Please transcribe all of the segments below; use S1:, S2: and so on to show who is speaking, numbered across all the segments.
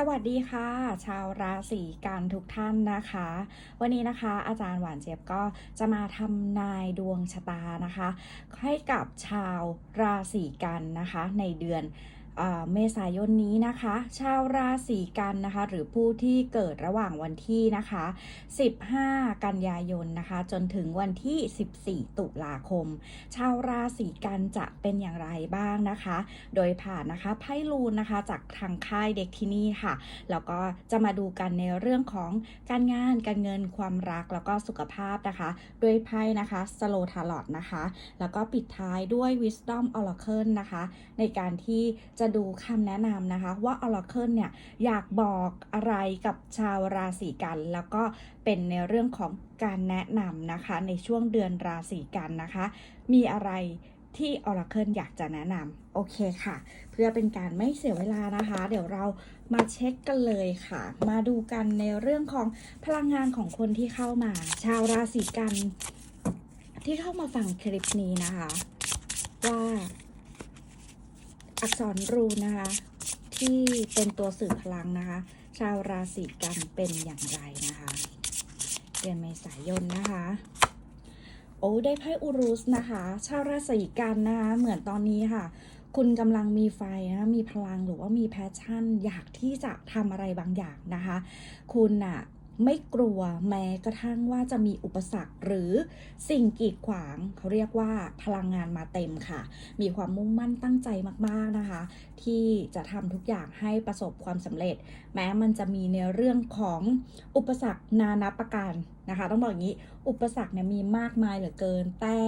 S1: สวัสดีค่ะ ชาวราศีกันทุกท่านนะคะ วันนี้นะคะ อาจารย์หวานเจี๊ยบก็จะมาทำนายดวงชะตานะคะ ให้กับชาวราศีกันนะคะ ในเดือน เมษายนนี้นะคะ ชาวราศีกันนะคะ หรือผู้ที่เกิดระหว่างวันที่นะคะ 15 กันยายนนะคะ จนถึงวันที่ 14 ตุลาคม ชาวราศีกันจะเป็นอย่างไรบ้างนะคะ โดยผ่านนะคะไพ่ลูนนะคะจากทางค่ายเด็กที่นี่ค่ะ แล้วก็จะมาดูกันในเรื่องของการงาน การเงิน ความรัก แล้วก็สุขภาพนะคะ ด้วยไพ่นะคะสโลทาลอ t นะคะ แล้วก็ปิดท้ายด้วย Wisdom Oracle นะคะ ในการที่จะดูคำแนะนำนะคะว่า Oracle เนี่ยอยากบอกอะไรกับชาวราศีกัน แล้วก็เป็นในเรื่องของการแนะนำนะคะ ในช่วงเดือนราศีกันนะคะ มีอะไรที่ Oracle อยากจะแนะนำโอเคค่ะ เพื่อเป็นการไม่เสียเวลานะคะ เดี๋ยวเรามาเช็คกันเลยค่ะ มาดูกันในเรื่องของพลังงานของคนที่เข้ามา ชาวราศีกัน ที่เข้ามาฟังคลิปนี้นะคะ ว่า อักษรรูนะคะ ที่เป็นตัวสื่อพลังนะคะ ชาวราศีกันเป็นอย่างไรนะคะ เดือนเมษายนนะคะโอ้ได้ไพ่อูรุสนะคะ ชาวราศีกันนะคะเหมือนตอนนี้ค่ะ คุณกำลังมีไฟนะมีพลังหรือว่ามีแพชชั่น อยากที่จะทำอะไรบางอย่างนะคะ คุณน่ะ ไม่กลัวแม้กระทั่งว่าจะมีอุปสรรคหรือสิ่งกีดขวาง เขาเรียกว่าพลังงานมาเต็มค่ะ มีความมุ่งมั่นตั้งใจมากๆนะคะ ที่จะทำทุกอย่างให้ประสบความสำเร็จ แม้มันจะมีในเรื่องของอุปสรรคนานาประการนะคะ ต้องบอกอย่างนี้อุปสรรคเนี่ยมีมากมายเหลือเกิน แต่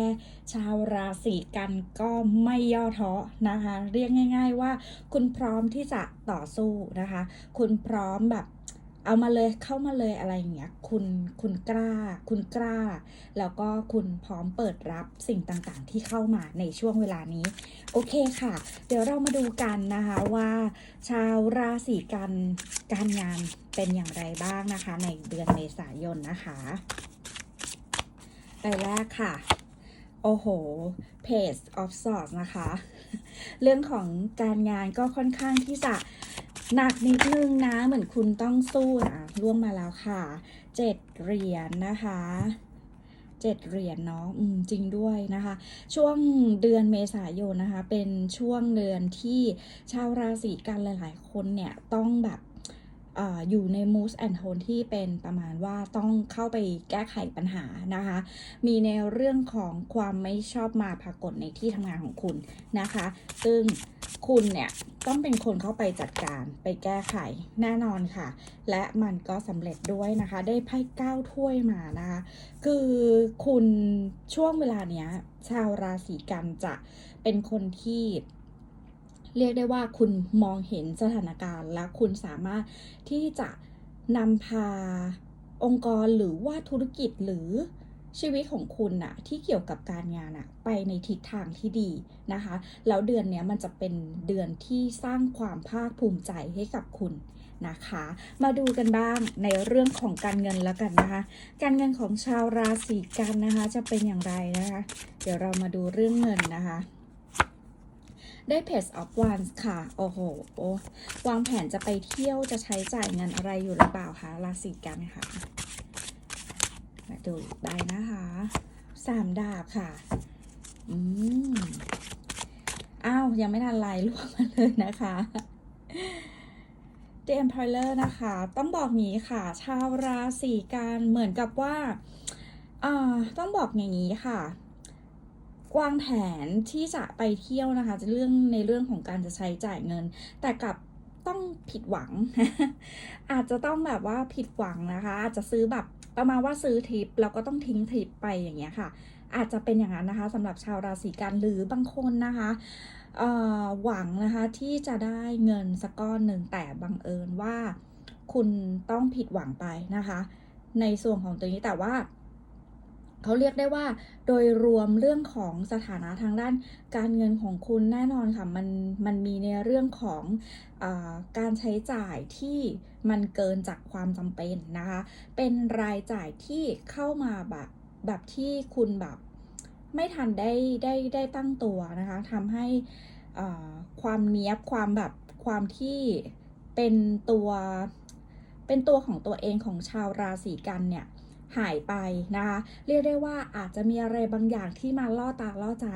S1: ชาวราศีกันก็ไม่ย่อท้อนะคะ เรียกง่าย ๆ ว่า คุณพร้อมที่จะต่อสู้นะคะ คุณพร้อมแบบ เอามาเลยเข้ามาเลยอะไรอย่างเงี้ยคุณคุณกล้า คุณกล้า แล้วก็คุณพร้อมเปิดรับสิ่งต่างๆ ที่เข้ามาในช่วงเวลานี้ โอเคค่ะ เดี๋ยวเรามาดูกันนะคะว่า ชาวราศีกันการงานเป็นอย่างไรบ้างนะคะ ในเดือนเมษายนนะคะใบแรกค่ะ โอ้โห Page of Swords นะคะ เรื่องของการงานก็ค่อนข้างที่จะ หนักนิดนึงนะเหมือนคุณต้องสู้นะล่วงมาแล้วค่ะเจ็ดเหรียญนะคะเจ็ดเหรียญเนาะอืมจริงด้วยนะคะ ช่วงเดือนเมษายนนะคะ เป็นช่วงเดือนที่ชาวราศีกันหลาย ๆ คนเนี่ยต้องแบบ อยู่ใน mood and tone ที่เป็นประมาณว่าต้องเข้าไปแก้ไขปัญหานะคะ มีในเรื่องของความไม่ชอบมาพากลในที่ทำงานของคุณนะคะ ซึ่งคุณเนี่ยต้องเป็นคนเข้าไปจัดการไปแก้ไขแน่นอนค่ะ และมันก็สำเร็จด้วยนะคะ ได้ไพ่เก้าถ้วยมานะคะ คือคุณช่วงเวลาเนี้ย ชาวราศีกันจะเป็นคนที่ เรียกได้ว่าคุณมองเห็นสถานการณ์ และคุณสามารถที่จะนำพาองค์กรหรือว่าธุรกิจหรือชีวิตของคุณน่ะที่เกี่ยวกับการงานน่ะไปในทิศทางที่ดีนะคะ แล้วเดือนนี้มันจะเป็นเดือนที่สร้างความภาคภูมิใจให้กับคุณนะคะ มาดูกันบ้างในเรื่องของการเงินแล้วกันนะคะ การเงินของชาวราศีกันนะคะ จะเป็นอย่างไรนะคะ เดี๋ยวเรามาดูเรื่องเงินนะคะ ได้ Page of Wands ค่ะ โอ้โห วางแผนจะไปเที่ยวจะใช้จ่ายเงินอะไรอยู่หรือเปล่าคะราศีกันค่ะ มาดูอีกใบนะคะสามดาบค่ะ อืมอ้าว ยังไม่ทันไรล่วงมาเลยนะคะ The Emperor นะคะ ต้องบอกงี้ค่ะ ชาวราศีกันเหมือนกับว่า อ่า ต้องบอกอย่างนี้ค่ะ วางแผนที่จะไปเที่ยวนะคะจะเรื่องในเรื่องของการจะใช้จ่ายเงิน แต่กับต้องผิดหวัง อาจจะต้องแบบว่าผิดหวังนะคะ อาจจะซื้อแบบประมาณว่าซื้อทริปแล้วก็ต้องทิ้งทริปไปอย่างเงี้ยค่ะ อาจจะเป็นอย่างนั้นนะคะสำหรับชาวราศีกันหรือบางคนนะคะหวังนะคะที่จะได้เงินสักก้อนหนึ่งแต่บังเอิญว่าคุณต้องผิดหวังไปนะคะ ในส่วนของตัวนี้แต่ว่า เขาเรียกได้ว่าโดยรวมเรื่องของสถานะทางด้านการเงินของคุณแน่นอนค่ะมันมันมีในเรื่องของอการใช้จ่ายที่มันเกินจากความจำเป็นนะคะ เป็นรายจ่ายที่เข้ามาแบบแบบที่คุณแบบไม่ทันได้ได้ได้ตั้งตัวนะคะทำให้ความเนี้ยบความแบบความที่เป็นตัวเป็นตัวของตัวเองของชาวราศีกันเนี่ย หายไปนะคะ เรียกได้ว่าอาจจะมีอะไรบางอย่างที่มาล่อตาล่อใจ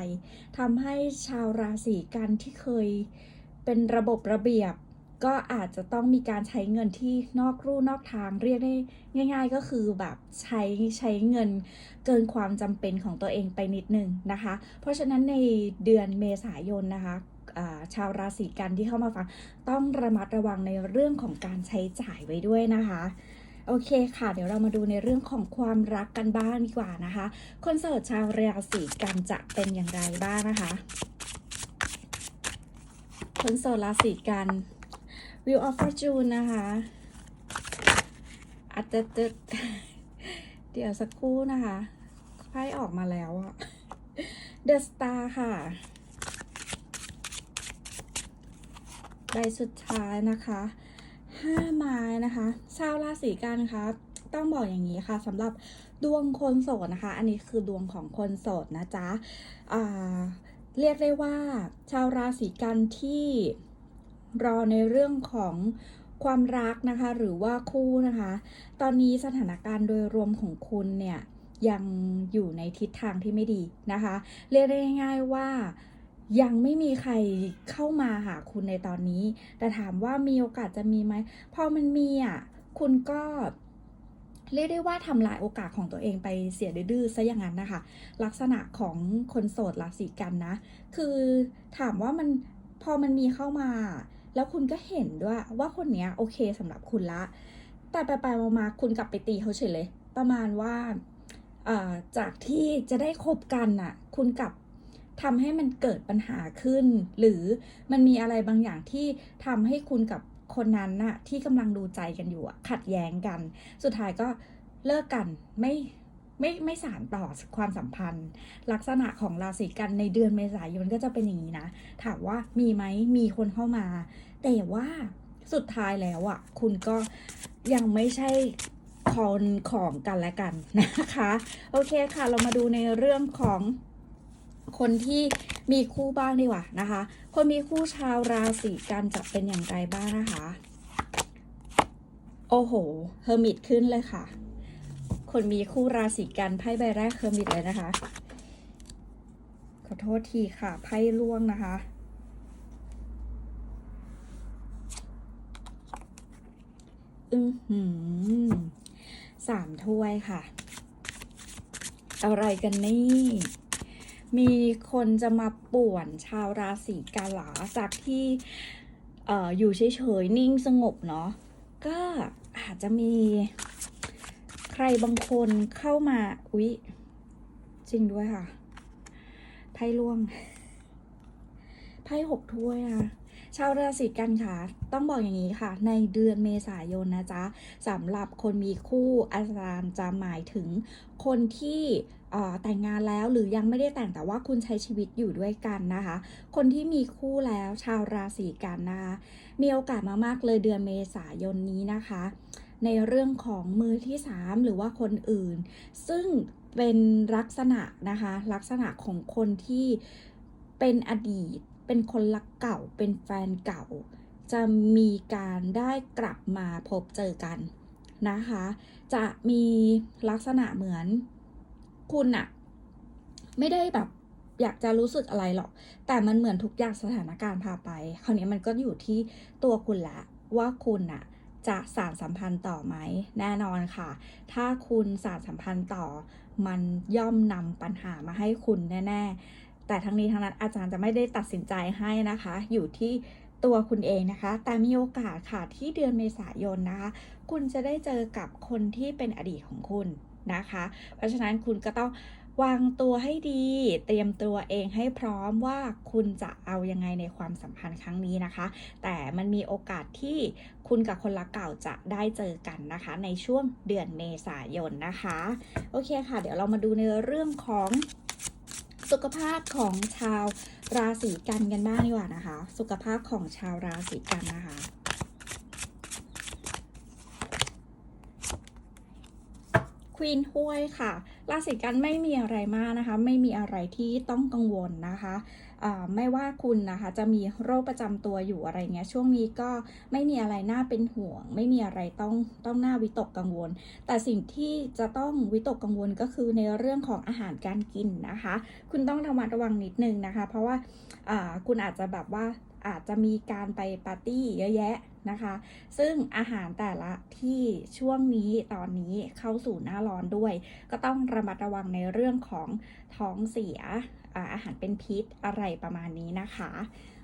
S1: ทำให้ชาวราศีกันที่เคยเป็นระบบระเบียบ ก็อาจจะต้องมีการใช้เงินที่นอกรูนอกทางเรียกได้ง่าย ๆ ก็คือแบบใช้ใช้เงินเกินความจำเป็นของตัวเองไปนิดนึงนะคะ เพราะฉะนั้นในเดือนเมษายนนะคะชาวราศีกันที่เข้ามาฟังต้องระมัดระวังในเรื่องของการใช้จ่ายไว้ด้วยนะคะ โอเคค่ะ เดี๋ยวเรามาดูในเรื่องของความรักกันบ้างดีกว่านะคะ คนโสดชาวราศีกันจะเป็นอย่างไรบ้างนะคะ คนโสดราศีกัน Wheel of Fortune นะคะอาจจะจะเดี๋ยวสักครู่นะคะไพ่ออกมาแล้วอะ The Star ค่ะใบสุดท้ายนะคะ ห้าไม้นะคะชาวราศีกันคะต้องบอกอย่างนี้ค่ะสำหรับดวงคนโสดนะคะ อันนี้คือดวงของคนโสดนะจ๊ะเรียกได้ว่า ชาวราศีกันที่รอในเรื่องของความรักนะคะ หรือว่าคู่นะคะ ตอนนี้สถานการณ์โดยรวมของคุณเนี่ยยังอยู่ในทิศทางที่ไม่ดีนะคะ เรียกได้ง่ายๆว่า ยังไม่มีใครเข้ามาหาคุณในตอนนี้ แต่ถามว่ามีโอกาสจะมีไหมพอมันมีอะคุณก็เรียกได้ว่าทำลายโอกาสของตัวเองไปเสียดื้อซะอย่างนั้นนะคะ ลักษณะของคนโสดราศีกันนะ คือถามว่ามันพอมันมีเข้ามา แล้วคุณก็เห็นด้วยว่าคนนี้โอเคสำหรับคุณละ แต่ไปไปๆมาๆคุณกลับไปตีเขาเฉยเลย ประมาณว่าอ่าจากที่จะได้คบกันน่ะ คุณกลับ ทำให้มันเกิดปัญหาขึ้น หรือมันมีอะไรบางอย่างที่ทำให้คุณกับคนนั้นน่ะที่กำลังดูใจกันอยู่ขัดแย้งกัน สุดท้ายก็เลิกกันไม่ไม่ไม่สานต่อความสัมพันธ์ ลักษณะของราศีกันในเดือนเมษายนก็จะเป็นอย่างนี้นะ ถามว่ามีไหมมีคนเข้ามา แต่ว่าสุดท้ายแล้วอะ คุณก็ยังไม่ใช่คนของกันและกันนะคะ โอเคค่ะ เรามาดูในเรื่องของ คนที่มีคู่บ้างดีกว่านะคะ คนมีคู่ชาวราศีกันจะเป็นอย่างไรบ้างนะคะ โอ้โหเฮอร์มิตขึ้นเลยค่ะ คนมีคู่ราศีกันไพ่ใบแรกเฮอร์มิตเลยนะคะ ขอโทษทีค่ะไพ่ล่วงนะคะอือหือสามถ้วยค่ะ อะไรกันนี่ มีคนจะมาป่วนชาวราศีกันเหรอจากที่เอ่ออยู่เฉยๆนิ่งสงบเนาะก็อาจจะมีใครบางคนเข้ามาอุ๊ยจริงด้วยค่ะ ไพ่ล่วง ไพ่หกถ้วยอะ ชาวราศีกันค่ะ ต้องบอกอย่างนี้ค่ะ ในเดือนเมษายนนะจ๊ะสำหรับคนมีคู่อาจารย์จะหมายถึงคนที่แต่งงานแล้วหรือยังไม่ได้แต่งแต่ว่าคุณใช้ชีวิตอยู่ด้วยกันนะคะ คนที่มีคู่แล้วชาวราศีกันนะคะ มีโอกาสมามากเลยเดือนเมษายนนี้นะคะ ในเรื่องของมือที่ 3 หรือว่าคนอื่น ซึ่งเป็นลักษณะนะคะ ลักษณะของคนที่เป็นอดีต เป็นคนรักเก่า เป็นแฟนเก่า จะมีการได้กลับมาพบเจอกันนะคะ จะมีลักษณะเหมือนคุณอะไม่ได้แบบอยากจะรู้สึกอะไรหรอก แต่มันเหมือนทุกอย่างสถานการณ์พาไป คราวนี้มันก็อยู่ที่ตัวคุณละว่าคุณอะจะสารสัมพันธ์ต่อไหม แน่นอนค่ะ ถ้าคุณสารสัมพันธ์ต่อ มันย่อมนำปัญหามาให้คุณแน่ ๆ แต่ทั้งนี้ทั้งนั้นอาจารย์จะไม่ได้ตัดสินใจให้นะคะ อยู่ที่ตัวคุณเองนะคะ แต่มีโอกาสค่ะที่เดือนเมษายนนะคะ คุณจะได้เจอกับคนที่เป็นอดีตของคุณนะคะ เพราะฉะนั้นคุณก็ต้องวางตัวให้ดี เตรียมตัวเองให้พร้อมว่าคุณจะเอายังไงในความสัมพันธ์ครั้งนี้นะคะ แต่มันมีโอกาสที่คุณกับคนรักเก่าจะได้เจอกันนะคะ ในช่วงเดือนเมษายนนะคะ โอเคค่ะ เดี๋ยวเรามาดูในเรื่องของ สุขภาพของชาวราศีกันกันบ้างดีกว่านะคะ สุขภาพของชาวราศีกันนะคะ วีนถ้วยค่ะ ราศีกันไม่มีอะไรมากนะคะ ไม่มีอะไรที่ต้องกังวลนะคะไม่ว่าคุณนะคะจะมีโรคประจำตัวอยู่อะไรเงี้ยช่วงนี้ก็ไม่มีอะไรน่าเป็นห่วง ไม่มีอะไรต้องต้องน่าวิตกกังวล แต่สิ่งที่จะต้องวิตกกังวลก็คือในเรื่องของอาหารการกินนะคะ คุณต้องระมัดระวังนิดนึงนะคะ เพราะว่าคุณอาจจะแบบว่า อาจจะมีการไปปาร์ตี้เยอะแยะนะคะ ซึ่งอาหารแต่ละที่ช่วงนี้ตอนนี้เข้าสู่หน้าร้อนด้วย ก็ต้องระมัดระวังในเรื่องของท้องเสียอาหารเป็นพิษอะไรประมาณนี้นะคะ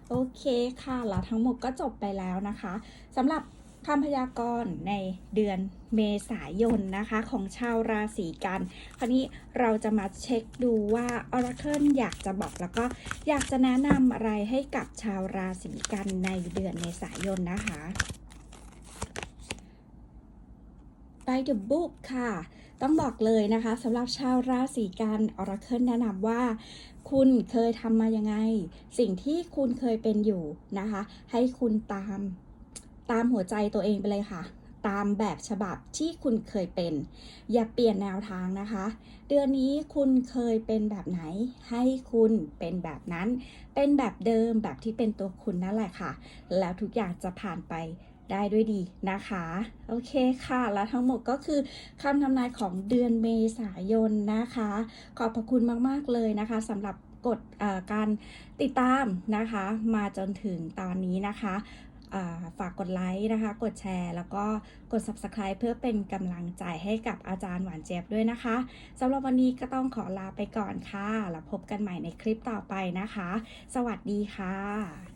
S1: โอเคค่ะแล้วทั้งหมดก็จบไปแล้วนะคะสำหรับ คำพยากรณ์ในเดือนเมษายนนะคะ ของชาวราศีกัน คราวนี้เราจะมาเช็คดูว่า Oracle อยากจะบอกแล้วก็อยากจะแนะนำอะไรให้กับชาวราศีกันในเดือนเมษายนนะคะ By the book ค่ะ ต้องบอกเลยนะคะสำหรับชาวราศีกัน Oracle แนะนำว่า คุณเคยทำมายังไง สิ่งที่คุณเคยเป็นอยู่นะคะ ให้คุณตาม ตามหัวใจตัวเองไปเลยค่ะ ตามแบบฉบับที่คุณเคยเป็น อย่าเปลี่ยนแนวทางนะคะ เดือนนี้คุณเคยเป็นแบบไหน ให้คุณเป็นแบบนั้น เป็นแบบเดิมแบบที่เป็นตัวคุณนั่นแหละค่ะ แล้วทุกอย่างจะผ่านไปได้ด้วยดีนะคะ โอเคค่ะ แล้วทั้งหมดก็คือคำทำนายของเดือนเมษายนนะคะ ขอบพระคุณมาก ๆ เลยนะคะสำหรับกดการติดตามนะคะ มาจนถึงตอนนี้นะคะ ฝากกดไลค์นะคะ กดแชร์ แล้วก็กด subscribe เพื่อเป็นกำลังใจให้กับอาจารย์หวานเจี๊ยบด้วยนะคะสำหรับวันนี้ก็ต้องขอลาไปก่อนค่ะ แล้วพบกันใหม่ในคลิปต่อไปนะคะ สวัสดีค่ะ